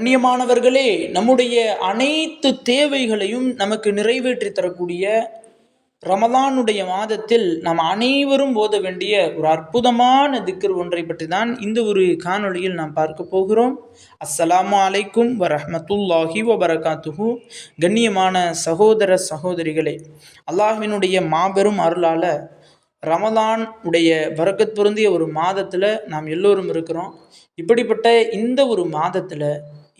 கண்ணியமானவர்களே நம்முடைய அனைத்து தேவைகளையும் நமக்கு நிறைவேற்றி தரக்கூடிய ரமலானுடைய மாதத்தில் நாம் அனைவரும் ஓத வேண்டிய ஒரு அற்புதமான திக்கர் ஒன்றை பற்றி தான் இந்த ஒரு காணொளியில் நாம் பார்க்க போகிறோம். அஸ்ஸலாமு அலைக்கும் வரஹமத்துல்லாஹி வபரகாத்துஹு. கண்ணியமான சகோதர சகோதரிகளே அல்லாஹினுடைய மாபெரும் அருளால் ரமலான் உடைய வரக்கத் பொருந்திய ஒரு மாதத்தில் நாம் எல்லோரும் இருக்கிறோம். இப்படிப்பட்ட இந்த ஒரு மாதத்தில்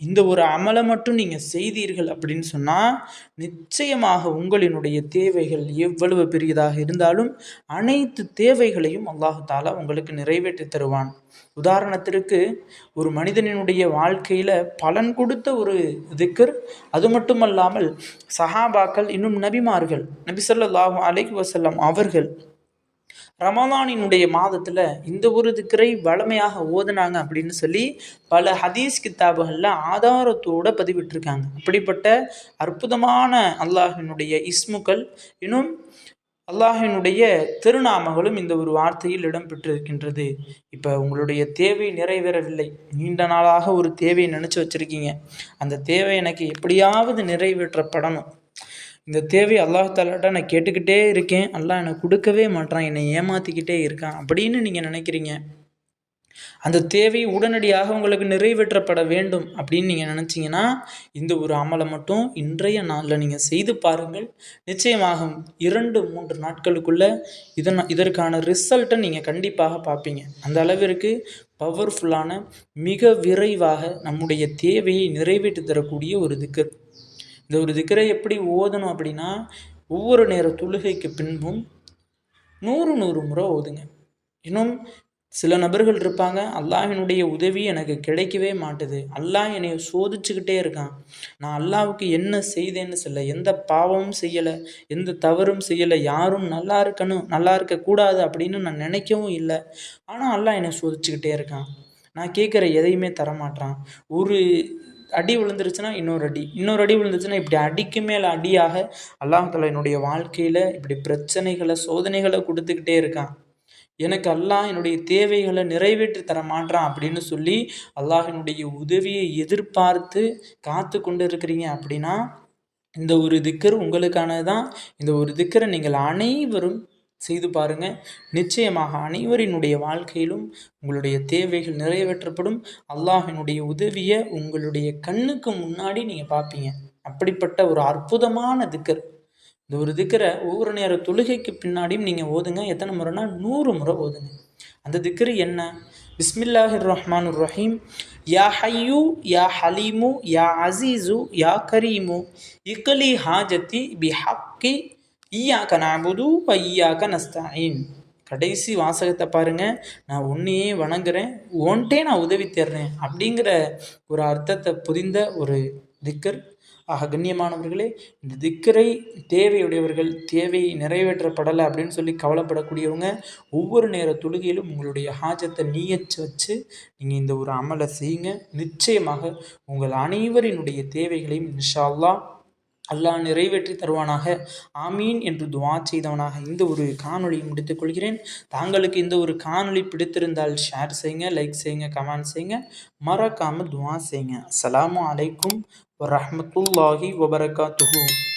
இந்த ஒரு அமலை மட்டும் நீங்கள் செய்தீர்கள் அப்படின்னு சொன்னால் நிச்சயமாக உங்களினுடைய தேவைகள் எவ்வளவு பெரியதாக இருந்தாலும் அனைத்து தேவைகளையும் அல்லாஹாலா உங்களுக்கு நிறைவேற்றி தருவான். உதாரணத்திற்கு ஒரு மனிதனினுடைய வாழ்க்கையில் பலன் கொடுத்த ஒரு திக்கர் அது மட்டுமல்லாமல் சஹாபாக்கள் இன்னும் நபிமார்கள் நபி சொல்லாஹு அலைஹி வசல்லம் அவர்கள் ரமலானினுடைய மாதத்தில் இந்த ஒரு திக்கரை வளமையாக ஓதுனாங்க அப்படின்னு சொல்லி பல ஹதீஸ் கித்தாபுகளில் ஆதாரத்தோடு பதிவிட்டிருக்காங்க. அப்படிப்பட்ட அற்புதமான அல்லாஹினுடைய இஸ்முக்கள் இன்னும் அல்லாஹினுடைய திருநாமங்களும் இந்த ஒரு வார்த்தையில் இடம்பெற்றிருக்கின்றது. இப்போ உங்களுடைய தேவை நிறைவேறவில்லை. நீண்ட நாளாக ஒரு தேவையை நினச்சி வச்சுருக்கீங்க. அந்த தேவை எனக்கு எப்படியாவது நிறைவேற்றப்படணும். இந்த தேவை அல்லாஹாலாட்ட நான் கேட்டுக்கிட்டே இருக்கேன். அல்லாஹ் எனக்கு கொடுக்கவே மாட்டான் என்னை ஏமாற்றிக்கிட்டே இருக்கான் அப்படின்னு நீங்கள் நினைக்கிறீங்க. அந்த தேவை உடனடியாக உங்களுக்கு நிறைவேற்றப்பட வேண்டும் அப்படின்னு நீங்கள் நினச்சிங்கன்னா இந்த ஒரு அமலை மட்டும் இன்றைய நாளில் நீங்கள் செய்து பாருங்கள். நிச்சயமாகும் இரண்டு மூன்று நாட்களுக்குள்ளே இதன் இதற்கான ரிசல்ட்டை நீங்கள் கண்டிப்பாக பார்ப்பீங்க. அந்த அளவிற்கு பவர்ஃபுல்லான மிக விரைவாக நம்முடைய தேவையை நிறைவேற்றி தரக்கூடிய ஒரு திக்கு இந்த ஒரு திக்கரை எப்படி ஓதணும் அப்படின்னா ஒவ்வொரு நேர தொழுகைக்கு பின்பும் நூறு நூறு முறை ஓதுங்க. இன்னும் சில நபர்கள் இருப்பாங்க அல்லாஹினுடைய உதவி எனக்கு கிடைக்கவே மாட்டுது. அல்லாஹ் என்னை சோதிச்சுக்கிட்டே இருக்கான். நான் அல்லாவுக்கு என்ன செய்தேன்னு சொல்ல எந்த பாவமும் செய்யலை எந்த தவறும் செய்யலை யாரும் நல்லா இருக்கணும் நல்லா இருக்கக்கூடாது அப்படின்னு நான் நினைக்கவும் இல்லை. ஆனால் அல்லாஹ் என்னை சோதிச்சுக்கிட்டே இருக்கான். நான் கேட்குற எதையுமே தரமாட்டான் ஒரு அடி விழுந்துருச்சுன்னா இன்னொரு அடி. இன்னொரு அடி விழுந்துச்சுன்னா இப்படி அடிக்கு மேல் அடியாக அல்லாஹால என்னுடைய வாழ்க்கையில் இப்படி பிரச்சனைகளை சோதனைகளை கொடுத்துக்கிட்டே இருக்கான். எனக்கு அல்லாஹ் என்னுடைய தேவைகளை நிறைவேற்றி தர மாட்டான் அப்படின்னு சொல்லி அல்லாஹினுடைய உதவியை எதிர்பார்த்து காத்து கொண்டு இருக்கிறீங்க அப்படின்னா இந்த ஒரு திக்கர் உங்களுக்கானது தான் இந்த ஒரு திக்கரை நீங்கள் அனைவரும் செய்து பாருங்கள் நிச்சயமாக அனைவரினுடைய வாழ்க்கையிலும் உங்களுடைய தேவைகள் நிறைவேற்றப்படும். அல்லாஹினுடைய உதவியை உங்களுடைய கண்ணுக்கு முன்னாடி நீங்கள் பார்ப்பீங்க அப்படிப்பட்ட ஒரு அற்புதமான திக்கர். இந்த ஒரு திக்கரை ஒவ்வொரு நேர தொழுகைக்கு பின்னாடியும் நீங்கள் ஓதுங்க. எத்தனை முறைனா நூறு முறை ஓதுங்க. அந்த திக்கரு என்ன? பிஸ்மில்லாஹிர் ரஹ்மான் ரஹீம் யா ஹையூ யா ஹலீமு யா அசீசு யா கரீமு. இக்கலி ஹாஜத்தி பி ஹக்கி ஈயாக்க நாபுது ஐயாக்க நஸ்தாயின் கடைசி வாசகத்தை பாருங்கள் நான் உன்னையே வணங்குறேன். ஓன்ட்டே நான் உதவி தர்றேன். அப்படிங்கிற ஒரு அர்த்தத்தை புரிந்த ஒரு திக்கர். ஆக கண்ணியமானவர்களே இந்த திக்கரை தேவையுடையவர்கள் தேவை நிறைவேற்றப்படலை அப்படின்னு சொல்லி கவலைப்படக்கூடியவங்க ஒவ்வொரு நேர தொழுகையிலும் உங்களுடைய ஹாஜத்தை நீயச்சு வச்சு நீங்கள் இந்த ஒரு அமலை செய்யுங்க. நிச்சயமாக உங்கள் அனைவரினுடைய தேவைகளையும் இன்ஷால்லா அல்லாஹ் நிறைவேற்றி தருவானாக. ஆமீன் என்று துவா செய்தவனாக இந்த ஒரு காணொலியை முடித்துக் கொள்கிறேன். தாங்களுக்கு இந்த ஒரு காணொலி பிடித்திருந்தால் ஷேர் செய்யுங்க லைக் செய்யுங்க கமெண்ட் செய்யுங்க. மறக்காமல் துவா செய்யுங்க. அஸ்லாம் அலைக்கும் வரமத்துல்லாஹி வபரகாத்துஹூ.